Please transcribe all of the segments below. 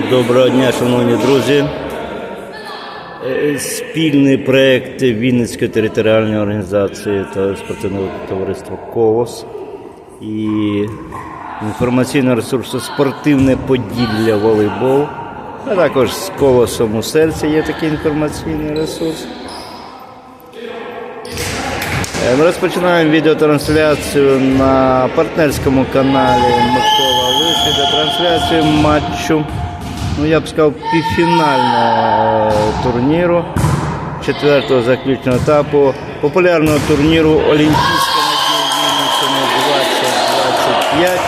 Доброго дня, шановні друзі. Е, Спільний проєкт Вінницької територіальної організації та спортивного товариства Колос і інформаційного ресурсу Спортивне Поділля волейбол. А також з колосом у серці є такий інформаційний ресурс. Е, Ми розпочинаємо відеотрансляцію на партнерському каналі Микола Лис. Відеотрансляцію матчу, ну я б сказав, півфінального е, турніру четвертого заключного етапу популярного турніру Олімпійська надія Вінниччини 2025.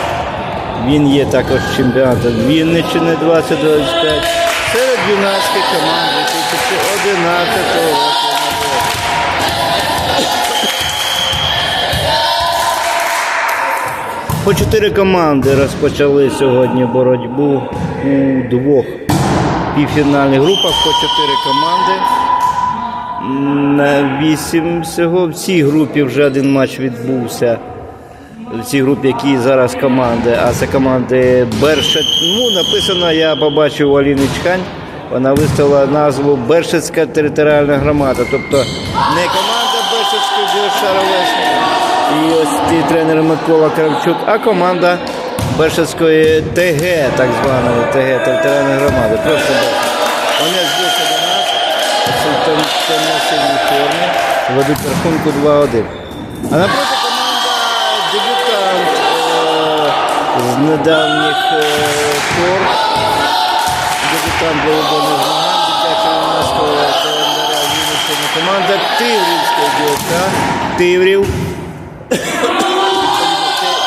Він є також чемпіонатом Вінниччини 2025 серед юнацьких команд 2011 року. По чотири команди розпочали сьогодні боротьбу у двох півфінальних групах по чотири команди. На вісім всього. В цій групі вже один матч відбувся. В цій групі, які зараз команди, а це команди Бершет. Ну, написано, я побачив у Аліни Чхань. Вона виставила назву Бершетська територіальна громада. Тобто не команда Бершетської Біошаровесні і ось ті тренер Микола Кравчук, а команда Бершетської ТГ, так званої ТГ, територіальної громади. Просто. Вони збилися до нас темно-синій формі, ведуть рахунку 2-1. А напроти команда дебютант е, з недавніх е, пор. Дебютант волейбольних змагань дитячого юнацького календаря Вінниччини. Команда Тиврівська дівка. Тиврів.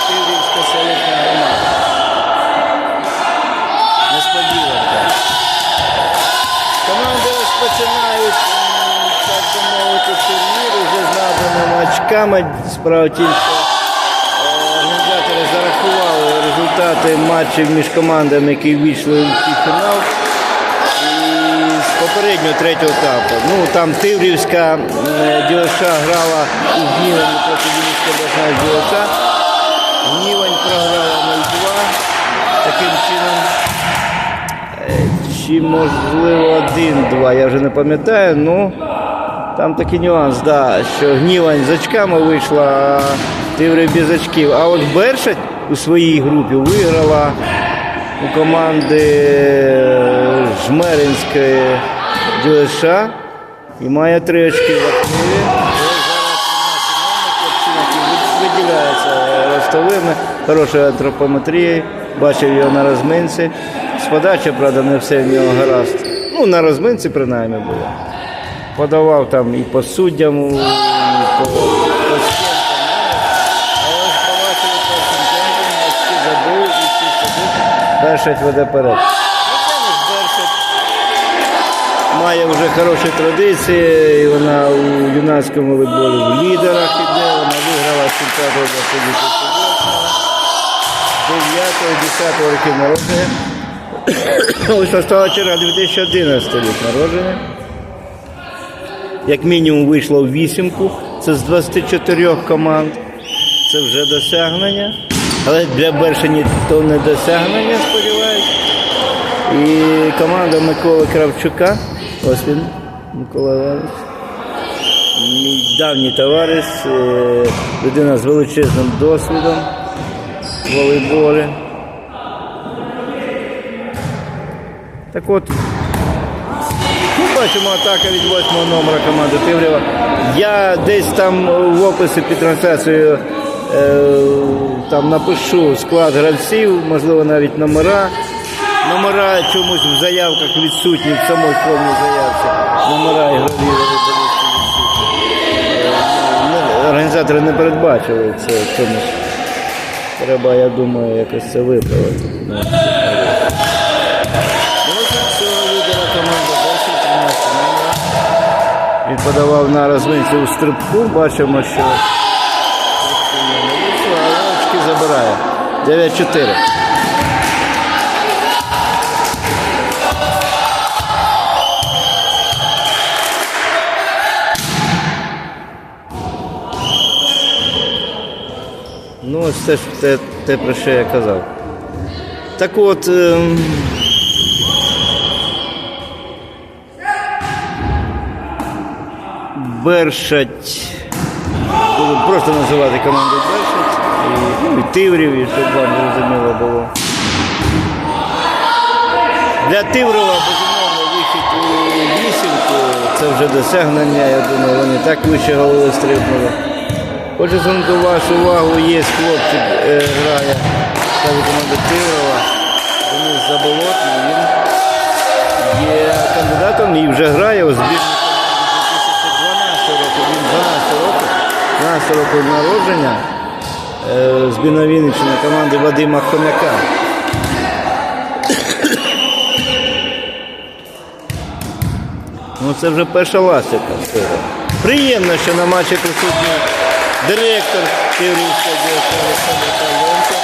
Тиврівська селищна громада. Несподіванка. Команди так би мовити, турнір з набраними очками. Справа що е, організатори зарахували результати матчів між командами, які вийшли в з попереднього третього етапу. Ну там Тиврівська е, ділоша грала у Гнівані проти Обласного ділоша. Гнівань програла 0-2. Таким чином чи можливо один-два, я вже не пам'ятаю. Ну там такий нюанс, да, що гнівань з очками вийшла, Тиври без очків. А от Бершать у своїй групі виграла у команди Жмеринської ДЮСШ і має три очки в активі. Ростовими, хорошою антропометрією. Бачив його на розминці. З подачі, правда, не все в нього гаразд. Ну, на розминці принаймні було. Подавав там і по суддям, і по, забув і. Бершать веде перед. Має вже хороші традиції, і вона у юнацькому волейболі в лідерах іде, вона виграла чемпіонат області 2010 років народження. Ось настала черга 2011 рік народження. Як мінімум вийшло в вісімку. Це з 24 команд. Це вже досягнення. Але для Бершині то не досягнення, сподіваюся. І команда Миколи Кравчука. Ось він, Микола Іванович. Мій давній товариш, е, людина з величезним досвідом волейболі. Так от, ну, бачимо атака від восьмого номера команди Тиврєва. Я десь там в описі під трансляцією е, там напишу склад гравців, можливо, навіть номера. Номера чомусь в заявках відсутні, в самій повній заявці. Номера ігрові. Е, ну, Організатори не передбачили це чомусь. Треба, я думаю, якось це виправити. Ось цього лідера команди Берші, 13 номера. Він подавав на розминці у стрибку. Бачимо, що але очки забирає. 9-4. Ну, ось це ж те, те, про що я казав. Так от, ем, Бершать. Буду просто називати команду Бершать. І, ну, і Тиврів, і щоб вам зрозуміло було. Для Тиврова, безумовно, вихід у вісімку. Це вже досягнення, я думаю, вони так вище голови стрибнули. Хочу звернути вашу увагу, є хлопчик е, грає та команди Тиврова. Денис Заболотний, він є кандидатом і вже грає у збірній команді 2012 року. Він 12 років, 12 років народження. Е, Збірна Вінниччина команди Вадима Хомяка. Ну це вже перша ластика. Приємно, що на матчі присутній директор Київського діяча Олександр Павленко.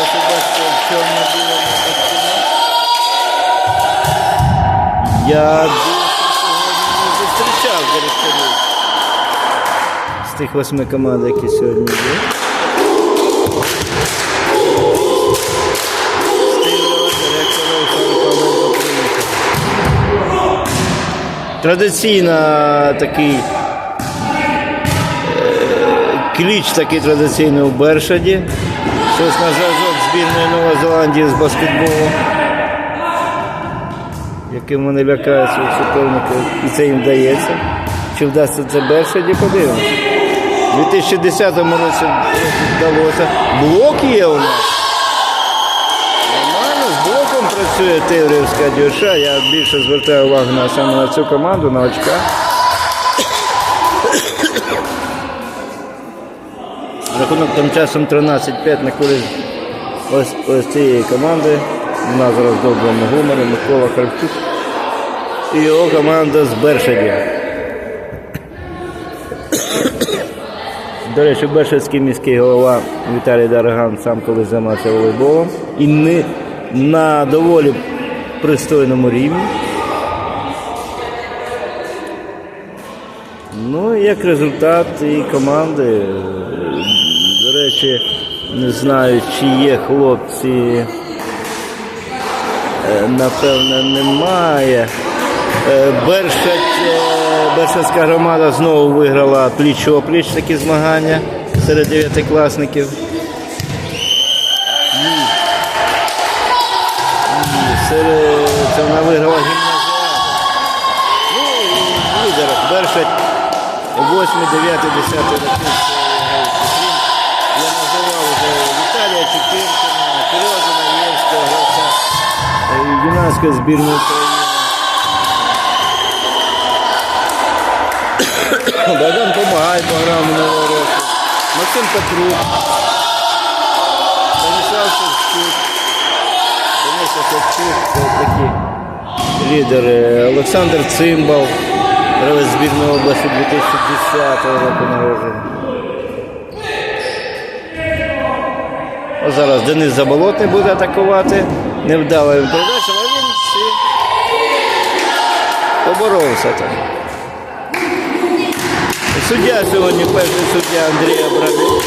Ось ви бачите, в чорно білому костюмі. Я більше сьогодні не зустрічав директорів з тих восьми команд, які сьогодні є. Традиційно такий кліч такий традиційний у Бершаді. Щось на зразок збірної Нової Зеландії з баскетболу, яким вони лякають своїх суперників, і це їм вдається. Чи вдасться це Бершаді, подивимося. У 2010 році вдалося. Блок є у нас. Нормально, з блоком працює Тиврівська дюша. Я більше звертаю увагу на саме на цю команду, на очка. Рахунок тим часом 13-5 на користь ось, ось цієї команди. У нас зараз доброму гуморі Микола Харчук. І його команда з Бершаді. До речі, Бершацький міський голова Віталій Дараган сам колись займався волейболом і не на доволі пристойному рівні. Ну, як результат і команди. Речі, не знаю, чи є хлопці. Е, Напевно, немає. Е, Бершать, е, громада знову виграла пліч-опліч такі змагання серед дев'ятикласників. Серед, вона виграла гімназіаду. Ну, і лідер Бершать 8, 9, 10 роки. Юнацької збірної України. Богдан Помагай програв минулого року. Максим Петрук. Станіслав лідери. Олександр Цимбал, гравець збірної області 2010 року народження. Зараз Денис Заболотний буде атакувати. Невдала він передача, поборовся там. Суддя сьогодні перший суддя Андрій Абрамів.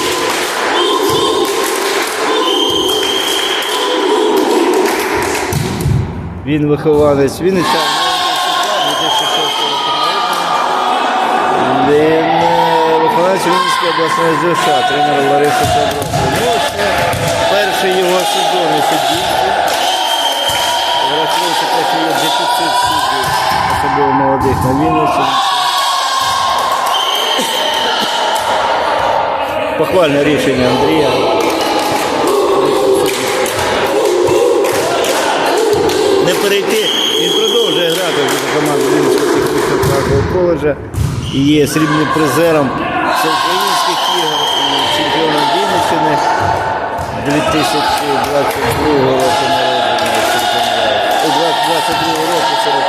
Він вихованець 2006 року народження. Він е, виконавець Вінницької обласної ЗШ, тренер Лариса Садовська. Перший його сезон у. Враховуючи те, що є дефіцит суддів, молодих на Вінниці. Похвальне рішення Андрія. Не перейти, він продовжує грати за команду Вінницького коледжа і є срібним призером всеукраїнських ігор і чемпіоном Вінниччини 2022 року 22 року серед.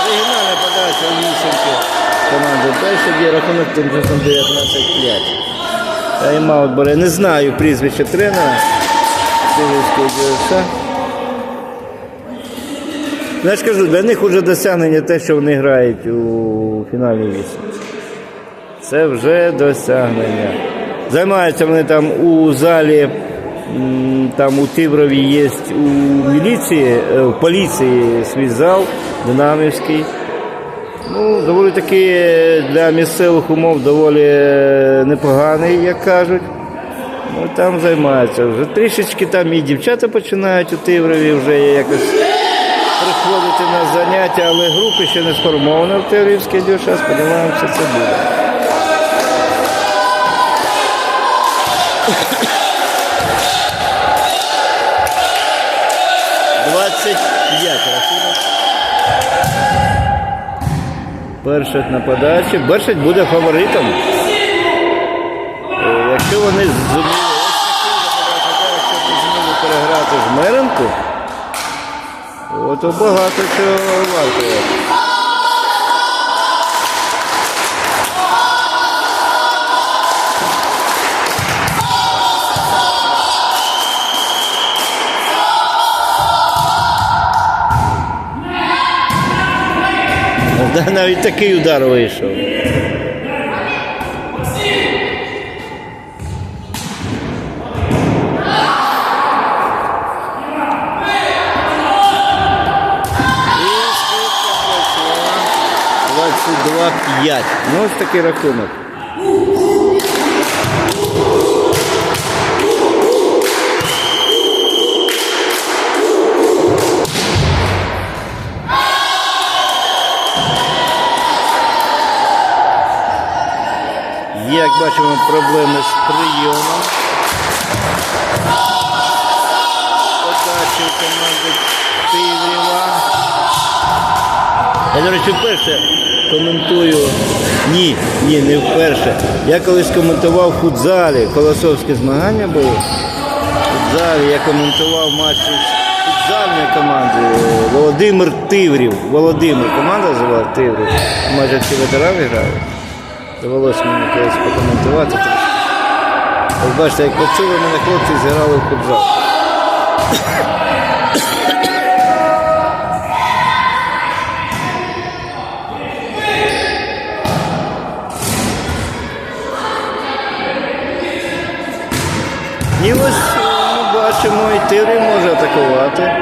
Оригінальна подача у вісімки команди Бельшаді, рахунок тим часом 19-5. Тайм-аут бере. Не знаю прізвище тренера. Ну, Я ж кажу, для них вже досягнення те, що вони грають у фінальній вісімці. Це вже досягнення. Займаються вони там у залі, там у Тиврові є у міліції, е, в поліції свій зал, Динамівський. Ну, доволі таки для місцевих умов доволі е, непоганий, як кажуть. Ну, там займаються вже. Трішечки там і дівчата починають у Тиврові вже якось приходити на заняття, але групи ще не сформована в Тиврівській дюша. Сподіваємося, це буде. Двадцять п'ять рахунок. Бершет на подачі. Бершет буде фаворитом. Е, Якщо вони зуміли, якщо зуміли переграти з Меренку, то багато чого вартує. Да, Навіть такий удар вийшов. Пройшла 22-5. Ну ось такий рахунок. Як бачимо, проблеми з прийомом. Подачі команди Тивріва. Я, до речі, вперше коментую. Ні, ні, не вперше. Я колись коментував в футзалі. Колосовські змагання були. В футзалі я коментував матч з футзальної команди. Володимир Тиврів. Володимир. Команда називала Тиврів. Майже всі ветерани грали. Довелося мені колись покоментувати. Ось бачите, як почули мене хлопці зіграли в футзал. І ось ми бачимо, і Тирі може атакувати.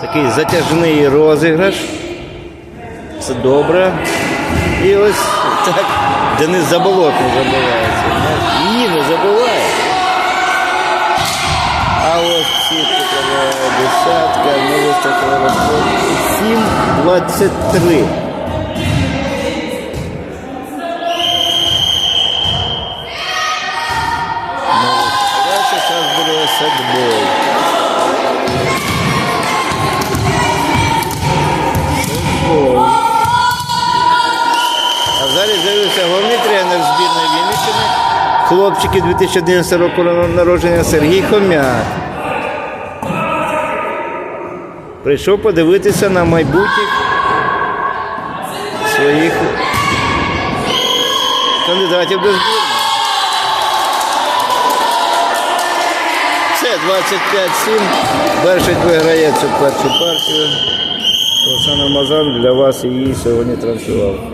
Такий затяжний розіграш. Це добре. І ось так Денис Заболот не забувається. Ні, не забуває. А ось сітка десятка, не вистачило розходу. 7-23. Хлопчики 2011 року народження Сергій Хомяк. Прийшов подивитися на майбутніх своїх кандидатів до збірної. Все, 25-7. Бершить виграє цю першу партію. Олександр Мазан для вас її сьогодні транслював.